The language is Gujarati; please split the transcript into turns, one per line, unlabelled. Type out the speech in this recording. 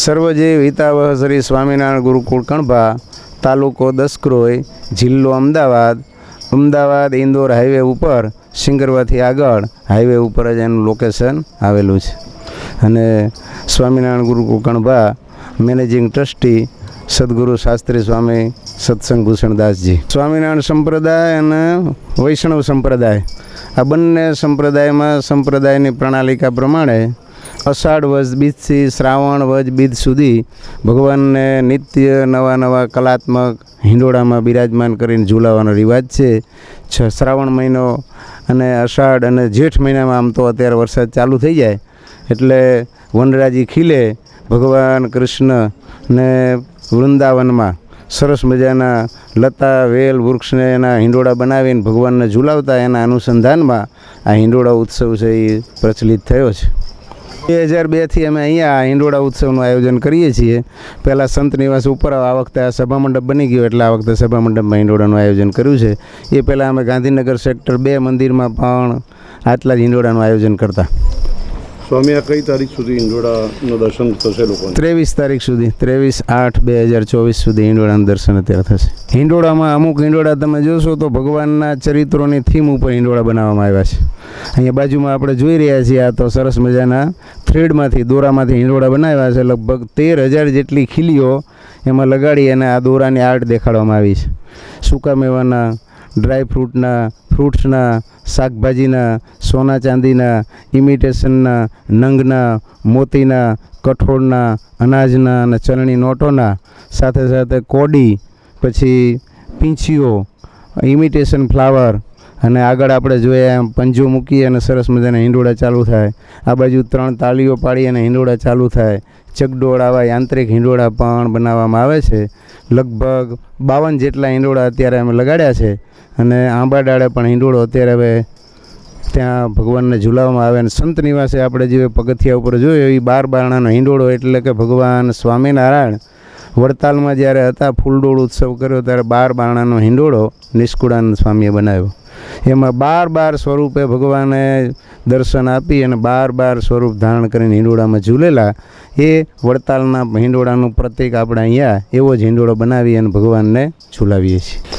સર્વજે હિતાવહ શ્રી સ્વામિનારાયણ ગુરુકુળ કણભા, તાલુકો દસક્રોય, જિલ્લો અમદાવાદ. અમદાવાદ ઇન્દોર હાઈવે ઉપર સિંગરવાથી આગળ, હાઈવે ઉપર જ એનું લોકેશન આવેલું છે. અને સ્વામિનારાયણ ગુરુકુળ કણભા, મેનેજિંગ ટ્રસ્ટી, સદગુરુ શાસ્ત્રી સ્વામી, સત્સંગ ભૂષણદાસજી સ્વામિનારાયણ સંપ્રદાય અને વૈષ્ણવ સંપ્રદાય. આ બંને સંપ્રદાયમાં સંપ્રદાયની પ્રણાલિકા પ્રમાણે અષાઢ વજ બીજથી શ્રાવણ વજ બીજ સુધી ભગવાનને નિત્ય નવા નવા કલાત્મક હિંડોળામાં બિરાજમાન કરીને ઝૂલાવાનો રિવાજ છે. છ શ્રાવણ મહિનો અને અષાઢ અને જેઠ મહિનામાં આમ તો અત્યારે વરસાદ ચાલુ થઈ જાય. એટલે વનરાજી ખીલે ભગવાન કૃષ્ણ ને વૃંદાવનમાં સરસ મજાના લતા, વેલ, વૃક્ષને એના હિંડોળા બનાવીને ભગવાનને ઝૂલાવતા એના અનુસંધાનમાં આ હિંડોળા ઉત્સવ છે એ પ્રચલિત થયો છે. બે હજાર બેથી અમે અહીંયા હિંડોળા ઉત્સવનું આયોજન કરીએ છીએ. પહેલાં સંત નિવાસ ઉપર આ વખતે આ સભા મંડપ બની ગયો એટલે આ વખતે સભા મંડપમાં હિંડોળાનું આયોજન કર્યું છે. એ પહેલાં અમે ગાંધીનગર સેક્ટર બે મંદિરમાં પણ આટલા જ હિંડોળાનું આયોજન કરતા.
સ્વામી, આ કઈ તારીખ સુધી ઇન્ડોળાનું દર્શન થશે લોકો
ત્રેવીસ તારીખ સુધી, ત્રેવીસ આઠ બે હજાર ચોવીસ સુધી હિંડોળાનું દર્શન અત્યારે થશે. હિંડોળામાં અમુક હિંડોળા તમે જોશો તો ભગવાનના ચરિત્રોની થીમ ઉપર હિંડોળા બનાવવામાં આવ્યા છે. અહીંયા બાજુમાં આપણે જોઈ રહ્યા છીએ, આ તો સરસ મજાના થ્રેડમાંથી, દોરામાંથી હિંડોળા બનાવ્યા છે. લગભગ તેર હજાર જેટલી ખીલીઓ એમાં લગાડી અને આ દોરાની આર્ટ દેખાડવામાં આવી છે. સૂકા મેવાના ડ્રાય ફ્રૂટના, ફ્રૂટ્સના, શાકભાજીના, સોના ચાંદીના, ઇમિટેશનના, નંગના, મોતીના, કઠોળના, અનાજના અને ચલણી નોટોના, સાથે સાથે કોડી, પછી પીંછીઓ, ઇમિટેશન ફ્લાવર અને આગળ આપણે જોઈએ એમ પંજો મૂકી અને સરસ મજાના હિંડોળા ચાલુ થાય. આ બાજુ ત્રણ તાળીઓ પાડી અને હિંડોળા ચાલુ થાય. ચગડોળ આવા યાંત્રિક હિંડોળા પણ બનાવવામાં આવે છે. લગભગ બાવન જેટલા હિંડોળા અત્યારે અમે લગાડ્યા છે અને આંબા ડાળે પણ હિંડોળો અત્યારે હવે ત્યાં ભગવાનને ઝુલાવવામાં આવે અને સંત નિવાસે આપણે જે પગથિયા ઉપર જોયો એ બાર બારણાનો હિંડોળો એટલે કે ભગવાન સ્વામિનારાયણ વડતાલમાં જ્યારે હતા, ફૂલડોળ ઉત્સવ કર્યો ત્યારે બાર બારણાનો હિંડોળો નિષ્કુળાનંદ સ્વામીએ બનાવ્યો. એમાં બાર બાર સ્વરૂપે ભગવાને દર્શન આપી અને બાર બાર સ્વરૂપ ધારણ કરીને હિંડોળામાં ઝૂલેલા, એ વડતાલના હિંડોળાનું પ્રતીક આપણે અહીંયા એવો જ હિંડોળો બનાવી અને ભગવાનને ઝૂલાવીએ છીએ.